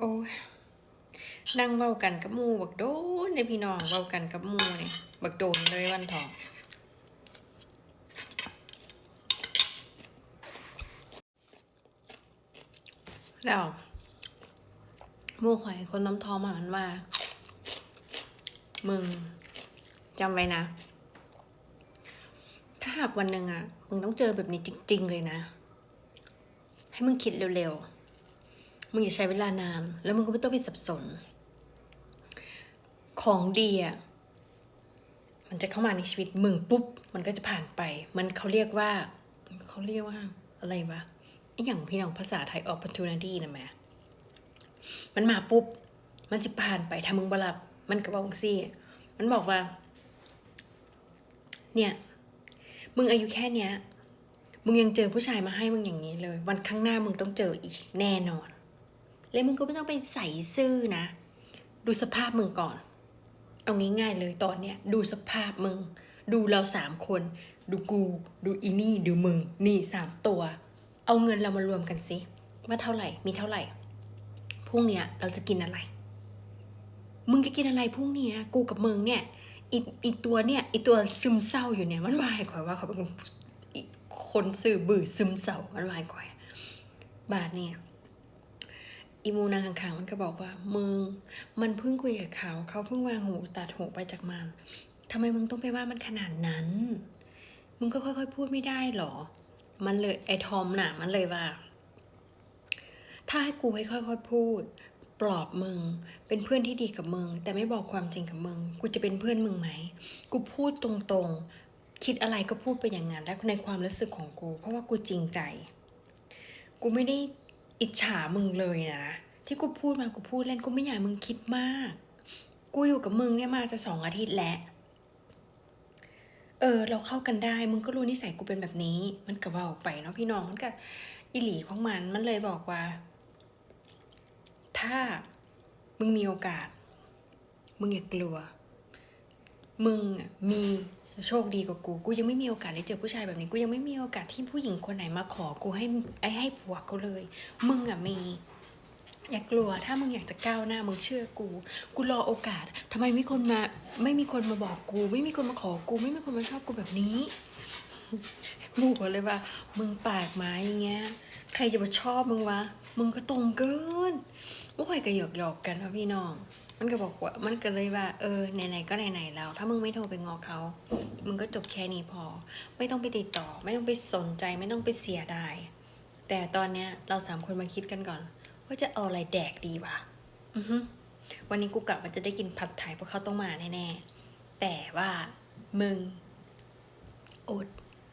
โอ้ยนั่งเว้ากันกับมูบักโดนเลยพี่น้องเว้ากันกับมูเนี่ยบักโดนเลยวันทองแล้วมูข่อยคนน้ำทองมามันว่า มึงจำไว้นะ ถ้าหากวันหนึ่งอะมึงต้องเจอแบบนี้จริง ๆ เลยนะ ให้มึงคิดเร็ว ๆ มึงอย่าใช้เวลานาน แล้วมึงก็ไม่ต้องไปสับสน ของดีอะมันจะเข้ามาในชีวิตมึงปุ๊บ มันก็จะผ่านไป มันเขาเรียกว่าเขาเรียกว่าอะไรวะไออย่างพี่น้องภาษาไทย opportunity นะแม่มันมาปุ๊บ มันจะผ่านไปถ้ามึงบรับ มันก็บอกซี่ มันบอกว่า เนี่ย มึงอายุแค่เนี้ย มึงยังเจอผู้ชายมาให้มึงอย่างนี้เลย วันข้างหน้ามึงต้องเจออีกแน่นอน แล้วมึงก็ไม่ต้องไปใส่ซื่อนะ ดูสภาพมึงก่อน เอาง่ายๆเลยตอนเนี้ยดูสภาพมึง ดูเราสามคน ดูกู ดูอีนี่ ดูมึง นี่สามตัว เอาเงินเรามารวมกันสิว่าเท่าไหร่ มีเท่าไหร่ พรุ่งเนี้ยเราจะกินอะไร มึงจะกินอะไรพรุ่งเนี้ย กูกับมึงเนี่ยอีอีตัวเนี่ยอีตัวซึมเศร้าอยู่เนี่ยมันวายข่อยว่าเขาเป็นคนสื่อบื้อซึมเศร้ามันวายข่อย บาทเนี่ย อีมูนางข้างๆมันก็บอกว่ามึงมันเพิ่งคุยกับเขา เขาเพิ่งวางหูตัดหูไปจากมันทำไมมึงต้องไปว่ามันขนาดนั้น มึงก็ค่อยๆ พูดไม่ได้หรอ มันเลยไอ้ทอมน่ะ มันเลยว่า ถ้าให้กูให้ค่อยๆพูด ปลอบมึง เป็นเพื่อนที่ดีกับมึง แต่ไม่บอกความจริงกับมึง กูจะเป็นเพื่อนมึงไหม กูพูดตรงๆ คิดอะไรก็พูดไปอย่างนั้นและในความรู้สึกของกู เพราะว่ากูจริงใจ กูไม่ได้ อิจฉามึงเลยนะ ที่กูพูดมากูพูดเล่นกูไม่อยากมึงคิดมาก กูอยู่กับมึงเนี่ยมาจะสองอาทิตย์แล้วเออ เราเข้ากันได้ มึงก็รู้นิสัยกูเป็นแบบนี้ มันก็เว่าไปเนาะพี่น้องมันก็อิหลีของมันมันเลยบอกว่า ถ้ามึงมีโอกาส มึงอย่ากลัว มึงมีโชคดีกว่ากู กูยังไม่มีโอกาสได้เจอผู้ชายแบบนี้ กูยังไม่มีโอกาสที่ผู้หญิงคนไหนมาขอกูให้ไอ้ให้ผัวเขาเลย มึงอะมี อย่ากลัว ถ้ามึงอยากจะก้าวหน้า มึงเชื่อกู กูรอโอกาสทำไมไม่คนมา ไม่มีคนมาบอกกู ไม่มีคนมาขอกู ไม่มีคนมาชอบกูแบบนี้มูกเลยว่า มึงปากไม้อย่างเงี้ย ใครจะมาชอบมึงวะ มึงก็ตรงเกินว่าใครก็หยอกหยอกๆกันว่าพี่น้อง มันก็บอกว่ามันก็เลยว่า เออไหนๆก็ไหนๆแล้ว ถ้ามึงไม่โทรไปงอเขา มึงก็จบแค่นี้พอ ไม่ต้องไปติดต่อ ไม่ต้องไปสนใจ ไม่ต้องไปเสียดาย แต่ตอนเนี้ยเราสามคนมาคิดกันก่อน ว่าจะเอาอะไรแดกดีวะอือฮึวันนี้กูกะว่าจะได้กินผัดไทยเพราะเขาต้องมาแน่ๆ แต่ว่ามึงอด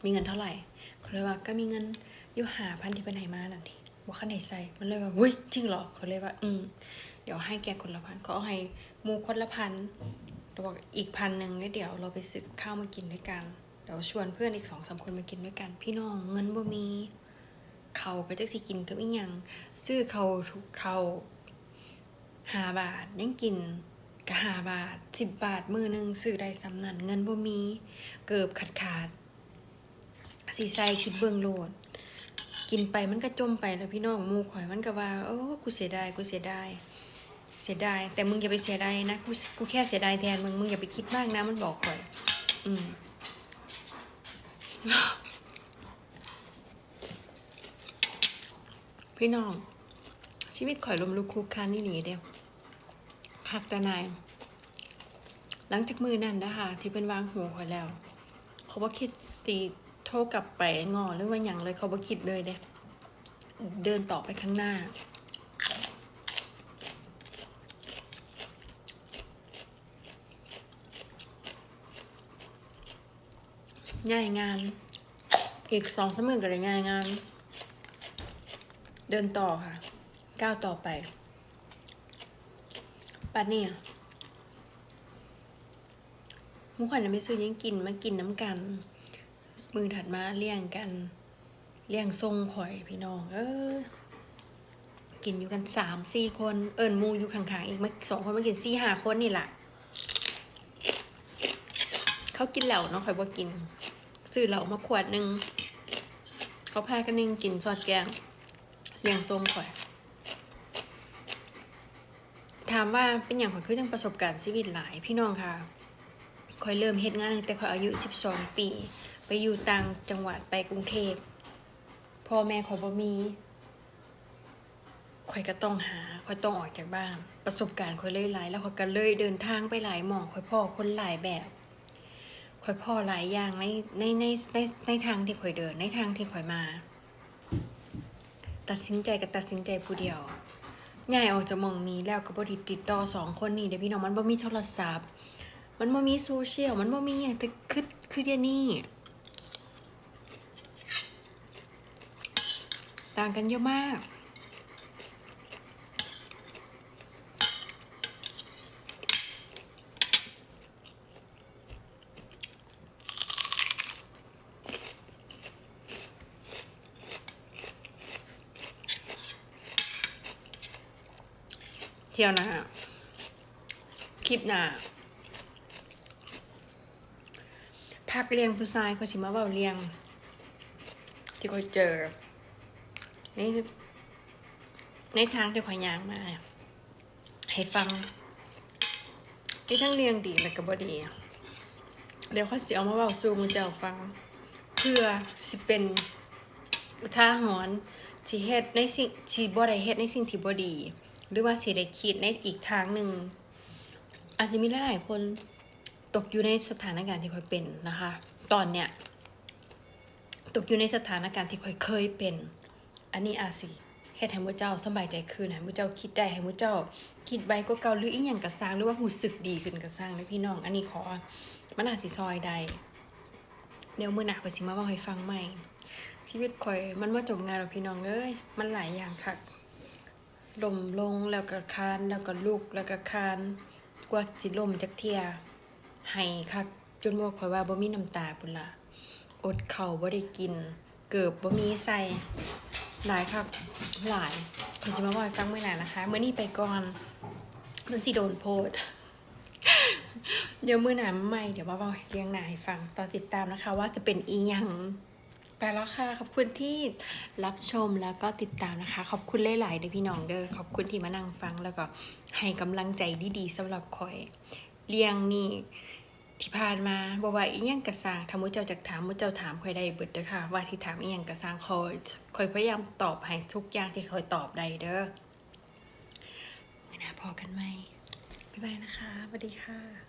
มีเงินเท่าไหร่เขาเลยว่าก็มีเงินอยู่หาพันที่เป็นไหนมานั่นที ว่าขั้นไหนใส่ มันเลยว่าเฮ้ยจริงเหรอเขาเลยว่า อืม เดี๋ยวให้แกคนละพันก็เอาให้หมูคนละพันแล้วบอกอีกพันหนึ่งแล้วเดี๋ยวเราไปซื้อกับข้าวมากินด้วยกัน เดี๋ยวชวนเพื่อนอีกสองสามคนมากินด้วยกัน พี่น้องเงินบ่มี เขาก็จะสิกินกับอีหยังซื้อเขาทุกเขาห้าบาทยังกินก็ห้าบาทสิบบาทมือหนึ่งซื้อได้สำนันเงินบ่มี เกิบขาดขาดสีใสคิดเบิ่งโลด กินไปมันก็จมไปแล้วพี่น้องมูข่อยมันก็ว่าโอ้กูเสียดายกูเสียดายเสียดายแต่มึงอย่าไปเสียดายนะกูกูแค่เสียดายแทนมึงมึงอย่าไปคิดมากนะมันบอกข่อย อืมพี่น้อง ชีวิตข่อยลมลุกคุกคานนี่หลีเดียวคักแต่นาย หลังจากมือนั่นนะคะที่เป็นวางหูข่อยแล้ว เขาบ่คิดสี โทรกลับไปงอหรือว่าอย่างเลยเขาบ่คิดเลยเด้เดินต่อไปข้างหน้า ง่ายงาน อีกสองสามหมื่นก็เลยง่ายงาน เดินต่อค่ะ ก้าวต่อไปปัดเนี่ยมุขวัญน่ะไม่ซื้อยังกินมากินน้ำกัน มือถัดมาเลี่ยงกันเลี่ยงทรงข่อยพี่น้อง เออ กินอยู่กันสามสี่คน เอิญมูอยู่ข้างๆอีกมาสองคนมากินสี่ห้าคนนี่แหละเขากินเหล่าเนาะข่อยบ่กินซื้อเหล่ามาขวดหนึ่งเขาพากันนิ่งกินซอสแกงเลี้ยงส้มข่อย ถามว่าเป็นอย่างข่อยคือจังประสบการณ์ชีวิตหลายพี่น้องค่ะข่อยเริ่มเฮ็ดงานตั้งแต่ข่อยอายุ12ปี ไปอยู่ต่างจังหวัดไปกรุงเทพพ่อแม่ข่อยบ่มีข่อยก็ต้องหาข่อยต้องออกจากบ้าน ประสบการณ์ข่อยเลยหลาย แล้วข่อยก็เลยเดินทางไปหลายหม่องข่อยพ่อคนหลายแบบข่อยพ่อหลายอย่างในในในในในทางที่ข่อยเดินในทางที่ข่อยมา ตัดสินใจก็ตัดสินใจผู้เดียวย้ายออกจากหมองนี้แล้วก็บ่ได้ติดต่อสองคนนี้เด้อพี่น้องมันบ่มีโทรศัพท์ มันบ่มีโซเชียลมันบ่มีหยังแต่คือคือเดี๋ยวนี้ ต่างกันเยอะมาก เที่ยวนะคลิปหน้าพักเลียงผู้ชายเขาชิมาเบาเลียง ที่เขาเจอ ในในทางที่ข่อยยางมาเนี่ยให้ฟังที่ทั้งเลี้ยงดีและก็บ่ดี เดี๋ยวเขาสิเอามาเบาสู่มึงเจ้าฟัง เพื่อสิเป็นอุทาหรณ์สิเฮ็ดในสิ่งสิบ่ได้เฮ็ดในสิ่งที่บ่ดี หรือว่าสิได้คิดในอีกทางหนึ่งอาจจะมีหลายๆคนตกอยู่ในสถานการณ์ที่ค่อยเป็นนะคะ ตอนเนี้ยตกอยู่ในสถานการณ์ที่ค่อยเคยเป็น อันนี้อาสิเฮ็ดให้มือเจ้าสบายใจขึ้นให้มือเจ้าคิดได้ให้มือเจ้า คิดไวก็เก่าหรืออีหยังกระสร้างหรือว่าหูสึกดีขึ้นกระสร้างนะพี่น้อง อันนี้ขอมันอาจสิซอยได้เดี๋ยวมือหน้าก็สิมาเว้าให้ฟังใหม่ ชีวิตข่อยมันบ่จบงานหรอพี่น้องเอ้ยมันหลายอย่างคักล่มลงแล้วก็คานแล้วก็ลุกแล้วก็คานกว่าสิลมจักเทียให้คักจนบ่ค่อยว่าบ่มีน้ำตาพุ่นละอดเข้าวบ่ได้กิน เกือบบ่มีใส่หลายคักหลายเพิ่นสิมาเว้าให้ฟังมื้อหน้านะคะเมื้อนี้ไปก่อนมันสิโดนโพดเดี๋ยวมือหนามาใหม่เดี๋ยวมาเว้าเรียงหนาให้ฟังตอนติดตามนะคะ ว่าจะเป็นอีหยังไปแล้วค่ะ ขอบคุณที่รับชมแล้วก็ติดตามนะคะ ขอบคุณหลายๆเด้อพี่น้องเด้อขอบคุณที่มานั่งฟังแล้วก็ให้กำลังใจดีๆสำหรับคอยเลี้ยงนี่ ที่ผ่านมาบอกว่าอีหยังกระสางถ้ามุเจ้าจากถามมุเจ้าถามคอยได้เบิดเด้อค่ะ ว่าที่ถามอีหยังกระสางคอยคอยพยายามตอบให้ทุกอย่างที่คอยตอบได้เด้อเมื่อหน้าพอกันไหมบ๊ายบายนะคะสวัสดีค่ะ